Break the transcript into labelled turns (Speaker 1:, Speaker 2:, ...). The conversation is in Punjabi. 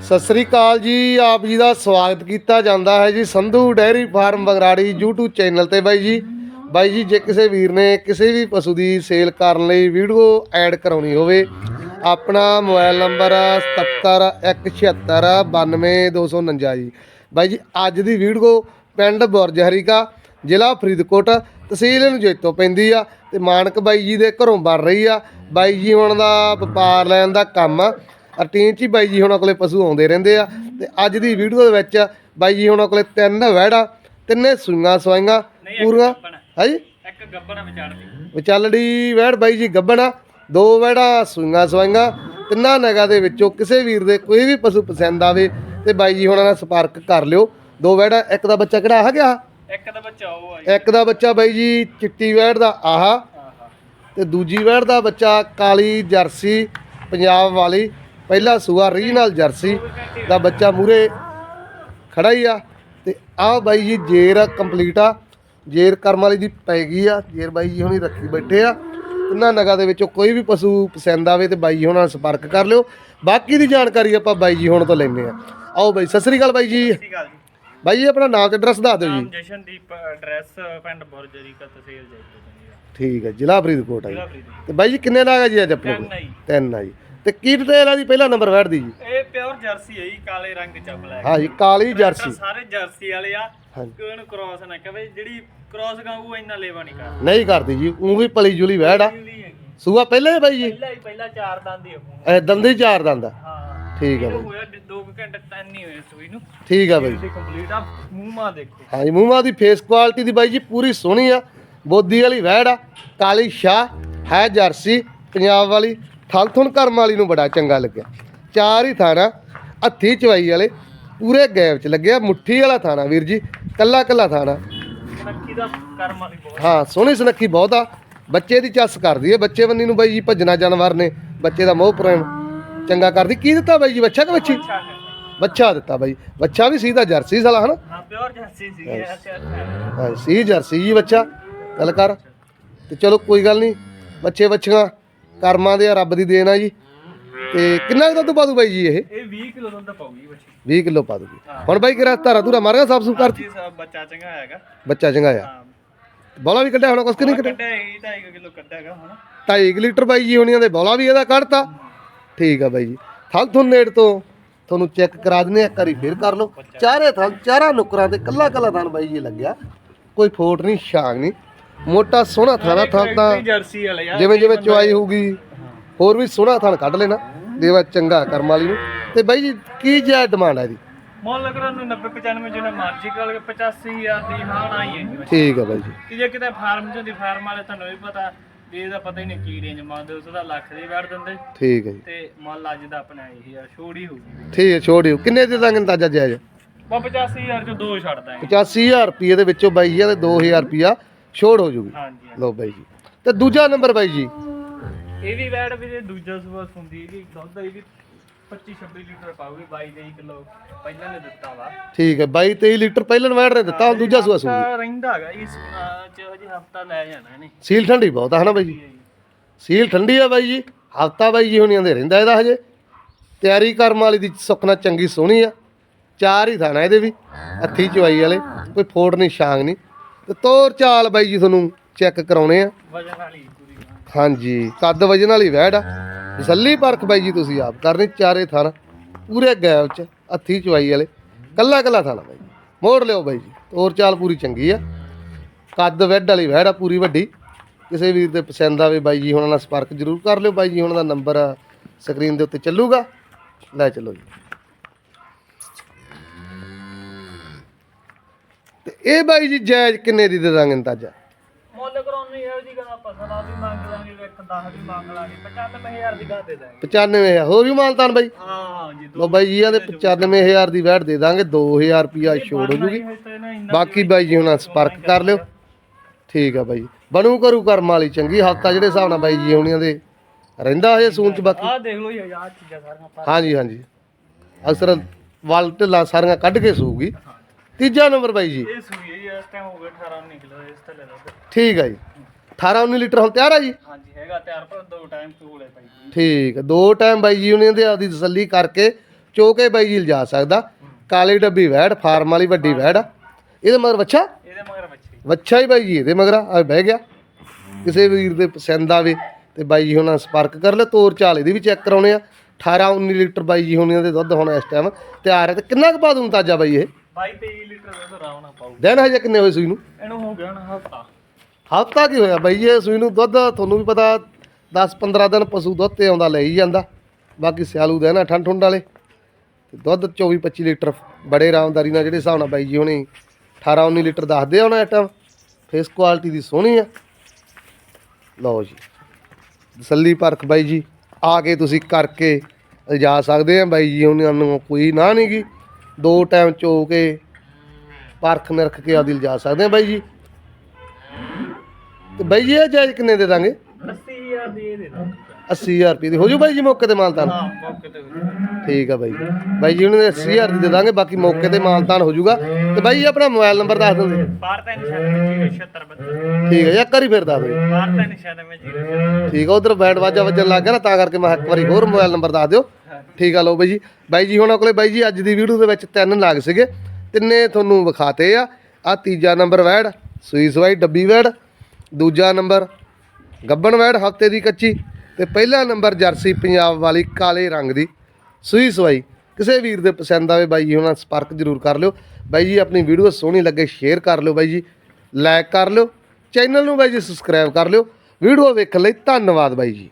Speaker 1: ਸਤਿ ਸ੍ਰੀ ਅਕਾਲ ਜੀ, ਆਪ ਜੀ ਦਾ ਸਵਾਗਤ ਕੀਤਾ ਜਾਂਦਾ ਹੈ ਜੀ Sandhu dairy farm Bagrari YouTube channel ਤੇ ਬਾਈ ਜੀ। ਬਾਈ ਜੀ, ਜੇ ਕਿਸੇ ਵੀਰ ਨੇ ਕਿਸੇ ਵੀ ਪਸ਼ੂ ਦੀ ਸੇਲ ਕਰਨ ਲਈ ਵੀਡੀਓ ਐਡ ਕਰਾਉਣੀ ਹੋਵੇ, ਆਪਣਾ ਮੋਬਾਈਲ ਨੰਬਰ 7717692249 ਜੀ। ਬਾਈ ਜੀ, ਅੱਜ ਦੀ ਵੀਡੀਓ ਪਿੰਡ ਬੁਰਜ ਹਰੀਕਾ ਜ਼ਿਲ੍ਹਾ ਫਰੀਦਕੋਟ, ਤਹਿਸੀਲ ਨੂੰ ਜੇਤੋਂ ਪੈਂਦੀ ਆ ਤੇ ਮਾਨਕ ਬਾਈ ਜੀ ਦੇ ਘਰੋਂ ਬਣ ਰਹੀ ਆ। ਬਾਈ ਜੀ, ਹੁਣ ਦਾ ਵਪਾਰ ਲੈਣ ਦਾ ਕੰਮ ਆ ਰੂਟੀਨ 'ਚ ਹੀ ਬਾਈ ਜੀ ਹੁਣਾਂ ਕੋਲੇ ਪਸ਼ੂ ਆਉਂਦੇ ਰਹਿੰਦੇ ਆ ਤੇ ਅੱਜ ਦੀ ਵੀਡੀਓ ਦੇ ਵਿੱਚ ਬਾਈ ਜੀ ਹੁਣਾਂ ਕੋਲੇ ਤਿੰਨ ਵਹਿੜਾ ਤਿੰਨੇ ਸੂਈਆਂ ਸਵਾਈਆਂ ਪੂਰੀਆਂ। ਹਾਂਜੀ
Speaker 2: ਇੱਕ ਗੱਬਣਾ ਵਿਚਾਰਦੀ।
Speaker 1: ਵਿਚਾਲੜੀ ਵਹਿੜ ਬਾਈ ਜੀ ਗੱਬਣਾ ਦੋ ਵਹਿੜਾ ਸੂਈਆਂ ਸਵਾਈਆਂ ਤਿੰਨਾਂ ਨਗਾਂ ਦੇ ਵਿੱਚੋਂ ਕਿਸੇ ਵੀਰ ਦੇ ਕੋਈ ਵੀ ਪਸ਼ੂ ਪਸੰਦ ਆਵੇ ਤੇ ਬਾਈ ਜੀ ਹੁਣਾਂ ਨਾਲ ਸੰਪਰਕ ਕਰ ਲਿਓ। ਦੋ ਵਹਿੜਾ ਇੱਕ ਦਾ ਬੱਚਾ ਕਿਹੜਾ ਆ ਗਿਆ?
Speaker 2: ਇੱਕ ਦਾ ਬੱਚਾ ਉਹ ਆ
Speaker 1: ਇੱਕ ਦਾ ਬੱਚਾ ਬਾਈ ਜੀ ਚਿੱਟੀ ਵਹਿੜ ਦਾ ਆਹਾ। ਤੇ ਦੂਜੀ ਵਹਿੜ ਦਾ ਬੱਚਾ ਕਾਲੀ ਜਰਸੀ ਪੰਜਾਬ ਵਾਲੀ। ਪਹਿਲਾ ਸੂਆ ਰੀਜਨਲ ਜਰਸੀ ਦਾ ਬੱਚਾ ਮੂਰੇ ਖੜਾ ਹੀ ਆ ਤੇ ਆਹ ਬਾਈ ਜੀ ਜੇਰ ਕੰਪਲੀਟ ਆ ਜੇਰ ਕਰਮ ਵਾਲੀ ਦੀ ਪੈ ਗਈ ਆ ਜੇਰ ਬਾਈ ਜੀ ਹੁਣੀ ਰੱਖੀ ਬੈਠੇ ਆ। ਇਹਨਾਂ ਨਗਾਂ ਦੇ ਵਿੱਚੋਂ ਕੋਈ ਵੀ ਪਸ਼ੂ ਪਸੰਦ ਆਵੇ ਤੇ ਬਾਈ ਜੀ ਹੁਣਾਂ ਨਾਲ ਸੰਪਰਕ ਕਰ ਲਿਓ। ਬਾਕੀ ਦੀ ਜਾਣਕਾਰੀ ਆਪਾਂ ਬਾਈ ਜੀ ਹੁਣ ਤੋਂ ਲੈਂਦੇ ਆ। ਆਓ ਬਾਈ ਸਤਿ ਸ੍ਰੀ ਅਕਾਲ ਬਾਈ ਜੀ। ਬਾਈ ਜੀ ਆਪਣਾ ਨਾਮ ਤੇ ਐਡਰੈਸ ਦੱਸ ਦਿਓ ਜੀ।
Speaker 2: ਜਸ਼ਨਦੀਪ ਐਡਰੈਸ ਪਿੰਡ ਬੁਰਜਰੀ ਕਾ ਤਹਿਸੀਲ ਜੈਪੁਰ
Speaker 1: ਠੀਕ ਹੈ ਜ਼ਿਲ੍ਹਾ ਫਰੀਦਕੋਟ ਆ ਜੀ। ਤੇ ਬਾਈ ਜੀ ਕਿੰਨੇ ਨਾਗ ਆ ਜੀ ਅੱਜ ਆਪਣੇ ਕੋਲ?
Speaker 2: ਤਿੰਨ ਆ ਜੀ।
Speaker 1: ਤੇ ਕੀ ਡਿਟੇਲ ਆ ਜੀ? ਪਹਿਲਾ ਨੰਬਰ ਵੜਦੀ ਜੀ।
Speaker 2: ਇਹ ਪਿਓਰ ਜਰਸੀ ਹੈ ਜੀ ਕਾਲੇ ਰੰਗ ਚ ਬਲੈਕ
Speaker 1: ਹਾਂ ਜੀ ਕਾਲੀ ਜਰਸੀ
Speaker 2: ਸਾਰੇ ਜਰਸੀ ਵਾਲੇ ਆ। ਨੂੰ ਕ੍ਰਾਸ ਨਾ ਕਵੇ ਜਿਹੜੀ ਕ੍ਰਾਸ ਗਾਉ ਇੰਨਾ ਲੇਵਾ ਨਹੀਂ ਕਰਦਾ।
Speaker 1: ਨਹੀਂ ਕਰਦੀ ਜੀ ਉਹ ਵੀ ਪਲੀ ਜੁਲੀ ਵਹਿੜ ਆ ਸੂਆ ਪਹਿਲੇ ਬਾਈ ਜੀ?
Speaker 2: ਪਹਿਲਾਂ ਹੀ ਪਹਿਲਾਂ ਚਾਰ ਦੰਦ ਹੀ ਉਹ
Speaker 1: ਇਹ ਦੰਦੀ ਚਾਰ ਦੰਦਾ
Speaker 2: ਹਾਂ।
Speaker 1: ਠੀਕ ਆ ਬਾਈ।
Speaker 2: ਹੋਇਆ 2 ਘੰਟੇ ਤਿੰਨ ਹੀ ਹੋਏ ਸੂਈ ਨੂੰ।
Speaker 1: ਠੀਕ ਆ ਬਾਈ।
Speaker 2: ਕੰਪਲੀਟ ਆ। ਮੂੰਹ ਦੇਖੋ।
Speaker 1: ਹਾਂ ਜੀ ਮੂੰਹਾਂ ਦੀ ਫੇਸ ਕੁਆਲਿਟੀ ਦੀ ਬਾਈ ਜੀ ਪੂਰੀ ਸੋਹਣੀ ਆ। ਬੋਦੀ ਵਾਲੀ ਵਹਿੜ ਆ। ਕਾਲੀ ਸ਼ਾਹ ਹੈ ਜਰਸੀ ਪੰਜਾਬ ਵਾਲੀ ਥਲਥੁਣ ਕਰਮ ਵਾਲੀ ਨੂੰ ਬੜਾ ਚੰਗਾ ਲੱਗਿਆ। ਚਾਰ ਹੀ ਥਾਣਾ ਹੱਥੀ ਚਵਾਈ ਵਾਲੇ ਪੂਰੇ ਗੈਬ ਚ ਲੱਗਿਆ ਮੁੱਠੀ ਵਾਲਾ ਥਾਣਾ ਵੀਰ ਜੀ ਕੱਲਾ ਕੱਲਾ ਥਾਣਾ।
Speaker 2: ਨੱਕੀ ਦਾ ਕਰਮ ਵਾਲੀ ਬਹੁਤ।
Speaker 1: ਹਾਂ ਸੋਹਣੀ ਸੁਨੱਖੀ ਬਹੁਤ ਆ। ਬੱਚੇ ਦੀ ਚੱਸ ਕਰਦੀ ਹੈ ਬੱਚੇ ਬੰਨੀ ਨੂੰ ਬਾਈ ਜੀ ਭੱਜਣਾ ਜਾਨਵਰ ਨੇ ਬੱਚੇ ਦਾ ਮੋਹ ਪ੍ਰੇਮ ਚੰਗਾ ਕਰਦੀ। ਕੀ ਦਿੱਤਾ ਬਾਈ ਜੀ ਬੱਚਾ ਕਿ ਬੱਚੀ? ਬੱਚਾ ਦਿੱਤਾ ਬਾਈ। ਬੱਚਾ ਵੀ ਸੀਦਾ ਜਰਸੀ ਸਾਲਾ ਹਨਾ?
Speaker 2: ਹਾਂ ਪਿਓਰ ਜਰਸੀ ਸੀ
Speaker 1: ਹਾਂ ਸੀ ਜਰਸੀ ਜੀ ਬੱਚਾ। ਗੱਲ ਕਰ। ਤੇ ਚਲੋ ਕੋਈ ਗੱਲ ਨਹੀਂ ਬੱਚੇ ਬੱਚੀਆਂ ਕਰਮਾਂ ਦੇ ਆ, ਰੱਬ ਦੀ ਦੇਣ ਆ ਜੀ। ਤੇ ਕਿੰਨਾ ਕੁ ਦੁੱਧ ਪਾ ਦੂ ਬਾਈ ਜੀ ਇਹ?
Speaker 2: ਇਹ 20 ਕਿਲੋ ਦੁੱਧ ਪਾਉਗੀ ਬੱਚੀ।
Speaker 1: 20 ਕਿਲੋ ਪਾ ਦੂਗੀ ਹੁਣ ਬਾਈ ਕਿਰਾ ਧਾਰਾ ਧੂਰਾ ਮਾਰਿਆ ਸਾਫ਼ ਸੁਫ ਕਰ।
Speaker 2: ਜੀ ਸਭ ਬੱਚਾ ਚੰਗਾ ਹੈਗਾ।
Speaker 1: ਬੱਚਾ ਚੰਗਾਇਆ
Speaker 2: ਹਾਂ।
Speaker 1: ਬੋਲਾ ਵੀ ਕੱਢਿਆ ਹੁਣ ਕੁਛ ਕਿ ਨਹੀਂ ਕੱਢਿਆ?
Speaker 2: ਕੱਢਿਆ ਹੀ 2.5 ਕਿਲੋ ਕੱਢਿਆਗਾ ਹੁਣ।
Speaker 1: 2.5 ਲੀਟਰ ਬਾਈ ਜੀ ਹੋਣੀਆਂ ਦੇ ਬੋਲਾ ਵੀ ਇਹਦਾ ਕੱਢਤਾ। ਠੀਕ ਆ ਬਾਈ ਜੀ। ਥਲ ਥੁਨ ਨੇੜ ਤੋਂ ਤੁਹਾਨੂੰ ਚੈੱਕ ਕਰਾ ਦਿੰਦੇ ਆ ਇੱਕ ਵਾਰੀ ਫੇਰ ਕਰ ਲਓ। ਚਾਰੇ ਥਲ ਚਾਰਾਂ ਨੁਕਰਾਂ ਤੇ ਕੱਲਾ ਕੱਲਾ ਥਣ ਬਾਈ ਜੀ ਲੱਗਿਆ। ਕੋਈ ਫੋਟ ਨਹੀਂ ਛਾਂਗ ਨਹੀਂ। ਮੋਟਾ ਸੋਹਣਾ ਥਾਣਾ ਥਲ ਤਾਂ
Speaker 2: ਜਰਸੀ ਵਾਲੇ ਆ
Speaker 1: ਜਿਵੇਂ ਜਿਵੇਂ ਚੁਆਈ ਹੋਊਗੀ ਹੋਰ ਵੀ ਸੋਹਣਾ ਥਣ ਕੱਢ ਲੈਣਾ ਦੇਵਾ ਚੰਗਾ ਕਰਮ ਵਾਲੀ ਨੂੰ। ਤੇ ਬਾਈ ਜੀ ਕੀ ਜੈ ਡਿਮਾਂਡ ਹੈ ਇਹਦੀ?
Speaker 2: ਮੁੱਲ ਲੱਗਣਾ ਨੂੰ 90 95 ਜਿਹਨੇ ਮਰਜ਼ੀ ਕਾਲ 85000 ਦੀ ਹਾਂ ਨਾ ਹੀ ਹੈ ਜੀ
Speaker 1: ਠੀਕ ਆ ਬਾਈ ਜੀ।
Speaker 2: ਕਿ ਜੇ ਕਿਤੇ ਫਾਰਮ ਚੋਂ ਦੀ ਫਾਰਮ ਵਾਲੇ ਤੁਹਾਨੂੰ ਵੀ ਪਤਾ ਵੀ ਇਹਦਾ ਪਤਾ ਹੀ ਨਹੀਂ ਕੀ ਰੇਂਜ ਮੰਗਦੇ ਉਸ ਦਾ ਲੱਖ ਦੀ ਵੜ ਦਿੰਦੇ।
Speaker 1: ਠੀਕ ਹੈ ਜੀ।
Speaker 2: ਤੇ ਮੁੱਲ ਅੱਜ ਦਾ ਆਪਣਾ ਇਹੀ ਆ ਛੋੜੀ ਹੋਊਗੀ।
Speaker 1: ਠੀਕ ਹੈ ਛੋੜਿਓ ਕਿੰਨੇ ਦੇ ਦਾਂਗੇ ਅੰਦਾਜ਼ਾ ਜਾਇਜ਼
Speaker 2: ਬਾ 85000 ਚੋਂ ਦੋ ਛੱਡ ਦਾਂਗੇ
Speaker 1: 85000 ਰੁਪਏ ਦੇ ਵਿੱਚੋਂ ਬਾਈ ਜੀ ਤੇ 2000 ਰੁਪਿਆ ਛੋੜ ਹੋ ਜੂਗੀ।
Speaker 2: ਹਾਂਜੀ ਹਾਂਜੀ।
Speaker 1: ਲਓ ਬਾਈ ਜੀ। ਤੇ ਦੂਜਾ ਨੰਬਰ ਬਾਈ ਜੀ।
Speaker 2: ਇਹ ਵੀ ਵੈੜ ਵੀ ਜੇ ਦੂਜਾ ਸੂਆ ਹੁੰਦੀ ਇਹਦੀ ਦੁੱਧ ਇਹ ਵੀ 25 26 ਲੀਟਰ ਪਾਉਗੀ 22 23 ਕਿਲੋ ਪਹਿਲਾਂ ਨੇ ਦਿੱਤਾ ਵਾ।
Speaker 1: ਠੀਕ ਹੈ 22 23 ਲੀਟਰ ਪਹਿਲਾਂ ਵੈੜ ਨੇ ਦਿੱਤਾ ਹੁਣ ਦੂਜਾ ਸੂਆ ਸੂਗੀ
Speaker 2: ਹਫ਼ਤਾ ਰਹਿੰਦਾ ਹੈਗਾ ਇਸ ਅਹ, ਚ ਹਜੇ ਹਫਤਾ ਲੈ ਜਾਣਾ ਇਹਨੇ।
Speaker 1: ਸੀਲ ਠੰਡੀ ਬਹੁਤ ਆ ਹਨਾ ਬਾਈ ਜੀ? ਸੀਲ ਠੰਡੀ ਆ ਬਾਈ ਜੀ ਹਫਤਾ ਬਾਈ ਜੀ ਹੁਣੀ ਆਂਦੇ ਰਹਿੰਦਾ ਇਹਦਾ ਹਜੇ। ਤਿਆਰੀ ਕਰਮ ਵਾਲੀ ਦੀ ਸੁੱਖਣਾ ਚੰਗੀ ਸੋਹਣੀ ਆ। ਚਾਰ ਹੀ ਥਾਣਾ ਇਹਦੇ ਵੀ ਹੱਥੀ ਚਵਾਈ ਵਾਲੇ ਕੋਈ ਫੋੜ ਨਹੀਂ ਛਾਂਗ ਨਹੀਂ। ਤੇ ਤੋਰ ਚਾਲ ਬਾਈ ਜੀ ਤੁਹਾਨੂੰ ਚੈੱਕ ਕਰਾਉਣੇ ਆ।
Speaker 2: ਵਜਨ ਵਾਲੀ ਪੂਰੀ
Speaker 1: ਹਾਂਜੀ ਕੱਦ ਵਜਨ ਵਾਲੀ ਵੈੜ ਆ। ਤਸੱਲੀ ਪਰਖ ਬਾਈ ਜੀ ਤੁਸੀਂ ਆਪ ਕਰਨੀ ਚਾਰੇ ਥਣ ਪੂਰੇ ਗੈਪ ਚ ਹੱਥੀ ਚਵਾਈ ਵਾਲੇ। ਕੱਲਾ ਕੱਲਾ ਥਾਣਾ ਬਾਈ ਜੀ। ਮੋੜ ਲਿਓ ਬਾਈ ਜੀ। ਤੋਰ ਚਾਲ ਪੂਰੀ ਚੰਗੀ ਆ। ਕੱਦ ਵੈਡ ਵਾਲੀ ਵੈੜ ਆ ਪੂਰੀ ਵੱਡੀ। ਕਿਸੇ ਵੀਰ ਦੇ ਪਸੰਦ ਆਵੇ ਬਾਈ ਜੀ ਹੁਣਾਂ ਨਾਲ ਸੰਪਰਕ ਜ਼ਰੂਰ ਕਰ ਲਿਓ। ਬਾਈ ਜੀ ਹੁਣਾਂ ਦਾ ਨੰਬਰ ਸਕਰੀਨ ਦੇ ਉੱਤੇ ਚੱਲੂਗਾ। ਲੈ ਚੱਲੋ ਜੀ। ਤੇ ਇਹ ਬਾਈ ਜੀ ਜਾਇਜ਼ ਕਿੰਨੇ ਦੀ ਦੇ ਦਾਂਗੇ ਅੰਦਾਜ਼ਾ?
Speaker 2: ਮੁੱਲ ਕਰਾਉਣ ਇਹੋ ਜੀ ਗੱਲ ਪਸੰਦ ਆ ਵੀ ਮੰਗ ਲਾਂਗੇ ਇੱਕ 10 ਦੀ ਮੰਗ ਲਾਂਗੇ 95000 ਦੀ ਗਾ ਦੇ ਦਾਂਗੇ।
Speaker 1: 95000 ਹੋਰ ਵੀ ਮਾਲਤਾਨ ਬਾਈ?
Speaker 2: ਹਾਂ ਹਾਂ ਜੀ
Speaker 1: ਲੋ ਬਾਈ ਜੀ ਇਹਦੇ 95000 ਦੀ ਵੈਟ ਦੇ ਦਾਂਗੇ 2000 ਰੁਪਿਆ ਛੋੜ ਹੋ ਜੂਗੀ ਬਾਕੀ ਬਾਈ ਜੀ ਹੁਣ ਸੰਪਰਕ ਕਰ ਲਿਓ। ਠੀਕ ਆ ਬਾਈ ਬਣੂ ਕਰੂ ਕਰਮ ਵਾਲੀ ਚੰਗੀ ਹਫਤਾ ਜਿਹੜੇ ਹਿਸਾਬ ਨਾਲ ਬਾਈ ਜੀ ਹੁਣੀਆਂ ਦੇ। ਰਹਿੰਦਾ ਹਜੇ ਸੂਨ ਚ ਬਾਕੀ।
Speaker 2: ਆਹ ਦੇਖ ਲਓ ਯਾਰ ਚੀਜ਼ਾਂ ਸਾਰੀਆਂ
Speaker 1: ਹਾਂਜੀ ਹਾਂਜੀ। ਅਕਸਰ ਵਲ ਢਿੱਲਾਂ ਸਾਰੀਆਂ ਕੱਢ ਕੇ ਸੂਗੀ। ਤੀਜਾ ਨੰਬਰ ਬਾਈ ਜੀ।
Speaker 2: ਇਹ ਸੂਈ ਹੈ ਜੀ, ਇਸ ਟਾਈਮ ਹੋ ਗਿਆ 18 ਨਿਕਲੋ ਇਸ ਤੇ ਲੈ ਲਓ
Speaker 1: ਠੀਕ ਆ ਜੀ। 18 19 ਲੀਟਰ ਹੁਣ ਤਿਆਰ ਆ ਜੀ?
Speaker 2: ਹਾਂਜੀ ਹੈਗਾ ਤਿਆਰ ਪਰ ਦੋ ਟਾਈਮ ਕੋਲੇ ਭਾਈ ਜੀ।
Speaker 1: ਠੀਕ ਦੋ ਟਾਈਮ ਬਾਈ ਜੀ ਹੁਣੀਆਂ ਦੇ ਆਪਦੀ ਤਸੱਲੀ ਕਰਕੇ ਚੋਕੇ ਬਾਈ ਜੀ ਲਿਜਾ ਸਕਦਾ। ਕਾਲੀ ਡੱਬੀ ਵੈੜ ਫਾਰਮ ਵਾਲੀ ਵੱਡੀ ਵੈੜ। ਆ ਇਹਦੇ ਮਗਰ ਵੱਛਾ?
Speaker 2: ਇਹਦੇ ਮਗਰ ਬੱਚੇ
Speaker 1: ਵੱਛਾ ਹੀ ਬਾਈ ਜੀ ਇਹਦੇ ਮਗਰ ਆ ਬਹਿ ਗਿਆ। ਕਿਸੇ ਵੀਰ ਦੇ ਪਸੰਦ ਆਵੇ ਤੇ ਬਾਈ ਜੀ ਹੁਣਾਂ ਸੰਪਰਕ ਕਰ ਲੈ ਤੋਰ ਚਾਲ ਇਹਦੀ ਵੀ ਚੈੱਕ ਕਰਾਉਣੇ ਆ। 18 19 ਲੀਟਰ ਬਾਈ ਜੀ ਹੁਣਾਂ ਦੇ ਦੁੱਧ ਹੁਣ ਇਸ ਟਾਈਮ ਤਿਆਰ ਹੈ ਤੇ ਕਿੰਨਾ ਕੁ ਪਾ ਦੂੰ ਤਾਜਾ ਬਾਈ ਇਹ?
Speaker 2: 22 23 ਲੀਟਰ ਦੁੱਧ ਆਰਾਮ ਨਾਲ ਪਾਊ
Speaker 1: ਦਿਨ ਹਜੇ ਕਿੰਨੇ ਹੋਏ ਸੂਈ ਨੂੰ?
Speaker 2: ਇਹਨੂੰ ਹੋ ਗਿਆ ਨਾ ਹਫਤਾ।
Speaker 1: ਹਫ਼ਤਾ ਕੀ ਹੋਇਆ ਬਾਈ? ਇਹ ਸੂਈ ਨੂੰ ਦੁੱਧ ਤੁਹਾਨੂੰ ਵੀ ਪਤਾ 10 15 ਦਿਨ ਪਸ਼ੂ ਦੁੱਧ ਤੇ ਆਉਂਦਾ ਲੈ ਹੀ ਜਾਂਦਾ। ਬਾਕੀ ਸਿਆਲੂ ਦੇ ਨਾ ਠੰਡ ਠੁੰਡ ਵਾਲੇ। ਦੁੱਧ 24 25 ਲੀਟਰ ਬੜੇ ਆਰਾਮਦਾਰੀ ਨਾਲ ਜਿਹੜੇ ਹਿਸਾਬ ਨਾਲ ਬਾਈ ਜੀ ਹੁਣੇ 18 19 ਲੀਟਰ ਦੱਸਦੇ ਆ ਉਹਨਾਂ ਆਈਟਮ ਫੇਸ ਕੁਆਲਿਟੀ ਦੀ ਸੋਹਣੀ ਆ। ਲਓ ਜੀ। ਤਸੱਲੀ ਪਰਖ ਬਾਈ ਜੀ। ਆ ਕੇ ਤੁਸੀਂ ਕਰਕੇ ਜਾ ਸਕਦੇ ਆ ਬਾਈ ਜੀ ਉਹਨਾਂ ਨੂੰ ਕੋਈ ਨਾ ਨਹੀਂ ਗੀ ਦੋ ਟਾਈਮ ਚੋ ਕੇ ਪਰਖ ਨਿਰਖ ਕੇ ਆਦੀ ਲਿਜਾ ਸਕਦੇ ਆ ਬਾਈ ਜੀ? ਤੇ ਬਾਈ ਜੀ ਇਹ ਜਾਇਜ਼ ਕਿੰਨੇ ਦੇ ਦਾਂਗੇ?
Speaker 2: 80000 ਦੀ ਦੇ ਦਾਂ
Speaker 1: 80000 ਰੁਪਏ ਦੀ। ਹੋ ਜੂ ਬਾਈ ਜੀ ਮੌਕੇ ਤੇ ਮਾਨਤਾਨ
Speaker 2: ਹਾਂ ਮੌਕੇ ਤੇ।
Speaker 1: ਠੀਕ ਆ ਬਾਈ ਬਾਈ ਜੀ ਉਹਨਾਂ ਦੇ 80000 ਦੀ ਦੇ ਦਾਂਗੇ ਬਾਕੀ ਮੌਕੇ ਤੇ ਮਾਨਤਾਨ ਹੋ ਜੂਗਾ। ਤੇ ਬਾਈ ਜੀ ਆਪਣਾ ਮੋਬਾਈਲ ਨੰਬਰ ਦੱਸ
Speaker 2: 76 ਬੱਚੇ
Speaker 1: ਠੀਕ ਹੈ ਇੱਕ ਵਾਰੀ ਫਿਰ ਦੱਸ ਦਿਓ
Speaker 2: ਬਾਹਰ ਤਾਂ ਨਿਸ਼ਾਨ ਵਿੱਚ 06
Speaker 1: ਠੀਕ ਆ ਉਧਰ ਬੈਂਡ ਵਾਜਾ ਵੱਜਣ ਲੱਗ ਗਿਆ ਨਾ ਤਾਂ ਕਰਕੇ ਮੈਂ ਇੱਕ ਵਾਰੀ ਹੋਰ ਮੋਬਾਈਲ ਨੰਬਰ ਦੱਸ ਦਿਓ। ਠੀਕ ਆ ਲਓ ਬਾਈ ਜੀ। ਬਾਈ ਜੀ, ਹੁਣਾਂ ਕੋਲੇ ਬਾਈ ਜੀ, ਅੱਜ ਦੀ ਵੀਡੀਓ ਦੇ ਵਿੱਚ ਤਿੰਨ ਨਾਗ ਸੀਗੇ। ਤਿੰਨੇ ਤੁਹਾਨੂੰ ਵਿਖਾਤੇ ਆ। ਆ ਤੀਜਾ ਨੰਬਰ ਵੈੜ ਸੂਈ ਸਵਾਈ ਡੱਬੀ ਵੈੜ। ਦੂਜਾ ਨੰਬਰ ਗੱਬਣ ਵੈੜ, ਹਫ਼ਤੇ ਦੀ ਕੱਚੀ। ਤੇ ਪਹਿਲਾ ਨੰਬਰ ਜਰਸੀ ਪੰਜਾਬ ਵਾਲੀ, ਕਾਲੇ ਰੰਗ ਦੀ। ਸੂਈ ਸਵਾਈ ਕਿਸੇ ਵੀਰ ਦੇ ਪਸੰਦ ਆਵੇ ਬਾਈ ਜੀ, ਉਹਨਾਂ ਸੰਪਰਕ ਜ਼ਰੂਰ ਕਰ ਲਿਓ। ਬਾਈ ਜੀ, ਆਪਣੀ ਵੀਡੀਓ ਸੋਹਣੀ ਲੱਗੇ ਸ਼ੇਅਰ ਕਰ ਲਿਓ ਬਾਈ ਜੀ। ਲਾਈਕ ਕਰ ਲਿਓ। ਚੈਨਲ ਨੂੰ ਬਾਈ ਜੀ ਸਬਸਕ੍ਰਾਈਬ ਕਰ ਲਿਓ। ਵੀਡੀਓ ਵੇਖਣ ਲਈ ਧੰਨਵਾਦ ਬਾਈ ਜੀ।